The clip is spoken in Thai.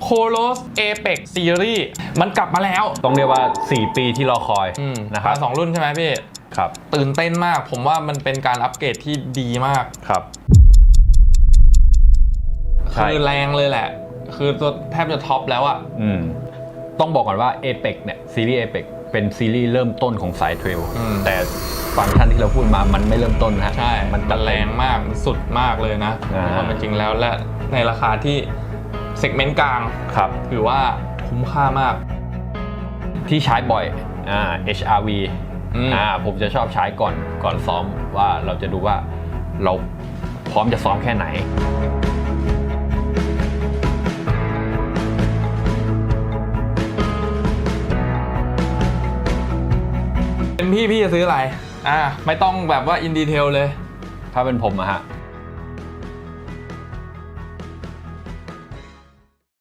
โคโลสเอเปกซีรีส์มันกลับมาแล้วต้องเรียกว่า 4 ปีที่รอคอยอืมนะครับมาสองรุ่นใช่ไหมพี่ ครับตื่นเต้นมาก ผมว่ามันเป็นการอัปเกรดที่ดีมาก ครับ ใช่ คือแรงเลยแหละ คือตัวแทบจะท็อปแล้วอะอืมต้องบอกก่อนว่า Apex เนี่ยซีรีส์ Apex เป็นซีรีส์เริ่มต้นของสายเทรลอืม แต่ฟังก์ชันที่เราพูดมามันไม่เริ่มต้นนะฮะใช่ มันมันแรงมาก มันสุดมากเลยนะอ่าความเป็นจริงแล้วและในราคาที่ เซกเมนต์กลางครับถือว่าคุ้มค่ามาก ที่ใช้บ่อยอ่า HRV อืมอ่าผมจะชอบใช้ก่อนก่อนซ้อมว่าเราจะดูว่าเราพร้อมจะซ้อมแค่ไหนเป็นพี่พี่จะซื้ออะไรอ่าไม่ต้องแบบว่าอินดีเทลเลย ถ้าเป็นผมอะฮะ